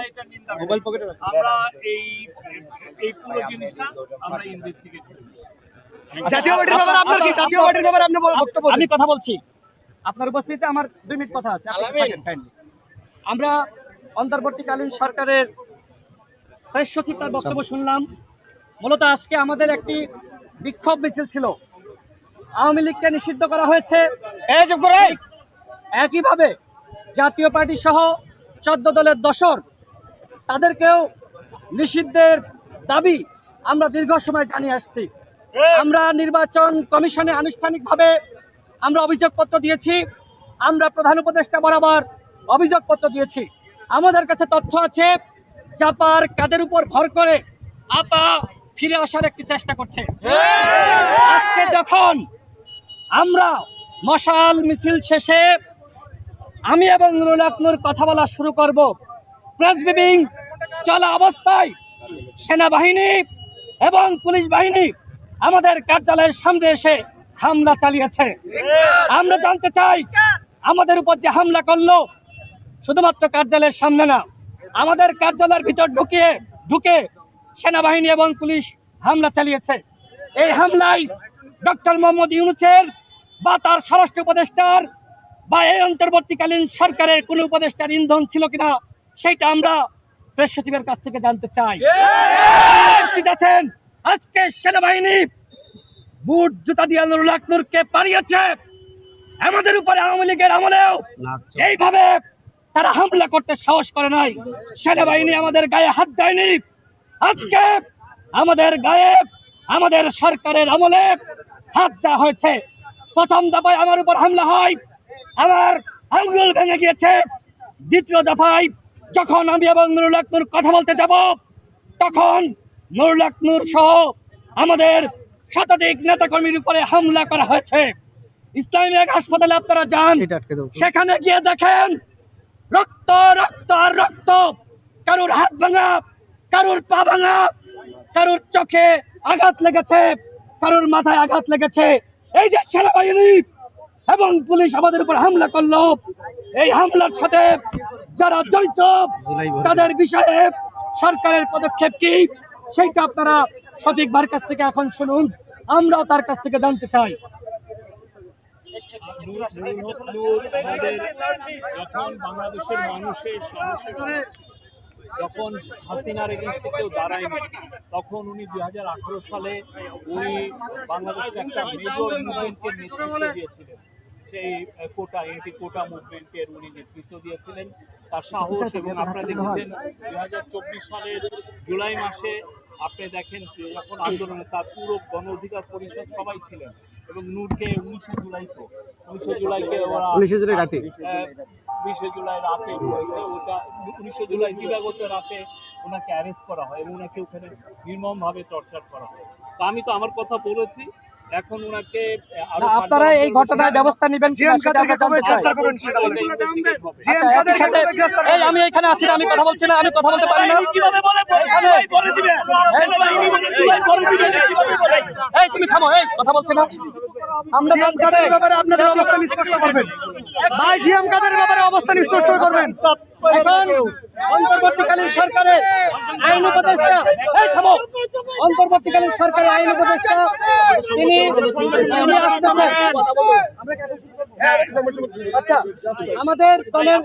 আমরা এটা নিন্দা করি। আমরা এই এই পুরো জিনিসটা আমরা ইনভেস্টিগেট জাতীয় পার্টির ব্যাপারে আপনার কি? জাতীয় পার্টির ব্যাপারে আপনি বক্তব্য আমি কথা বলছি। আপনার উপস্থিতিতে আমার দুই মিনিট কথা আছে। আমরা অন্তর্বর্তীকালীন সরকারের সচিব তার বক্তব্য শুনলাম। মূলত আজকে আমাদের একটি বিক্ষোভ মিছিল ছিল। আওয়ামী লীগকে নিষিদ্ধ করা হয়েছে। একইভাবে জাতীয় পার্টি সহ চোদ্দ দলের দশর তাদেরকেও নিষিদ্ধের দাবি আমরা দীর্ঘ সময় জানিয়ে আসছি। আমরা নির্বাচন কমিশনে আনুষ্ঠানিকভাবে আমরা অভিযোগপত্র দিয়েছি। আমরা প্রধান উপদেষ্টা বরাবর অভিযোগপত্র দিয়েছি। আমাদের কাছে তথ্য আছে চাপার কাদের উপর ভর করে আপা ফিরে আসার একটি চেষ্টা করছে। আজকে যখন আমরা মশাল মিছিল শেষে আমি এবং আকনুর কথা বলা শুরু করব প্রেস চলা অবস্থায় সেনাবাহিনী এবং পুলিশ বাহিনী আমাদের কার্যালয়ের সামনে এসে হামলা চালিয়েছে। আমরা জানতে চাই, আমাদের উপর যে হামলা করল, শুধুমাত্র কার্যালয়ের সামনে না, আমাদের কার্যালয়ের ভিতর ঢুকিয়ে, ঢুকে সেনাবাহিনী এবং পুলিশ হামলা চালিয়েছে। এই হামলায় ডক্টর মোহাম্মদ ইউনুসের বা তার স্বরাষ্ট্র উপদেষ্টার বা এই অন্তর্বর্তীকালীন সরকারের কোন উপদেষ্টার ইন্ধন ছিল কিনা, সেটা আমরা প্রেস সচিবের কাছ থেকে জানতে চাই। আছেন আজকে সেনাবাহিনী বুট জুতা দিয়ে নুরুল আকনুরকে পারিয়েছে আমাদের উপরে আওয়ামী লীগের আমলেও এইভাবে তারা হামলা করতে সাহস করে নাই। সেনাবাহিনী আমাদের গায়ে হাত দেয়নি। আজকে আমাদের গায়ে আমাদের সরকারের আমলে হাত দেওয়া হয়েছে। প্রথম দফায় আমার উপর হামলা হয়। আমার আঙ্গুল ভেঙে গিয়েছে। দ্বিতীয় দফায় যখন আমি এবং নুরুল আকনুর কথা বলতে যাব তখন নুরুল আকনুর সহ আমাদের শতাধিক নেতাকর্মীর উপরে হামলা করা হয়েছে। ইসলামী এক হাসপাতালে আপনারা যান সেখানে গিয়ে দেখেন রক্ত রক্ত আর রক্ত। কারুর হাত ভাঙা কারুর পা ভাঙা কারুর চোখে আঘাত লেগেছে কারুর মাথায় আঘাত লেগেছে। এই যে সেনাবাহিনী এবং পুলিশ আমাদের উপর হামলা করল এই হামলার সাথে যারা জড়িত তাদের বিষয়ে সরকারের পদক্ষেপ কি, সেইটা আপনারা সঠিকবার কাছ থেকে এখন শুনুন। আমরা তার কাছ থেকে জানতে চাই। যখন বাংলাদেশের মানুষের সাহসিকতা যখন হাসিনার এগেনস্টে কেউ দাঁড়ায়নি, তখন উনি দুই হাজার আঠারো সালে উনি বাংলাদেশের একটা মেজর মুভমেন্টের নেতৃত্ব দিয়েছিলেন। সেই কোটা এন্টি কোটা মুভমেন্টের উনি নেতৃত্ব দিয়েছিলেন। তার সাহস এবং আপনারা দেখেছেন দুই হাজার চব্বিশ সালের জুলাই মাসে আপনি দেখেন যে যখন আন্দোলনে তার পুরো গণ অধিকার পরিষদ সবাই ছিলেন এবং নূরকে উনিশে জুলাই তো উনিশে জুলাইকে ওরা উনিশে জুলাই রাতে। বিশে জুলাই রাতে ওটা উনিশে জুলাই দিবাগত রাতে ওনাকে অ্যারেস্ট করা হয় এবং ওনাকে ওখানে নির্মম ভাবে টর্চার করা হয়। তা আমি তো আমার কথা বলেছি এখন আপনারা এই ঘটনায় ব্যবস্থা নেবেন এই আমি এখানে আছি আমি কথা বলছি না আমি কথা বলতে পারি না? এই তুমি থামো এই কথা বলছি না। আমরা কাদের ব্যাপারে আপনাদের অবস্থান স্পষ্ট করবেন? ভাই জিয়াম কাদের ব্যাপারে অবস্থান স্পষ্ট করবেন? এখন অন্তর্বর্তীকালীন সরকারের আইন উপদেষ্টা অন্তর্বর্তীকালীন সরকারের আইন উপদেষ্টা তিনি আচ্ছা আমাদের দলের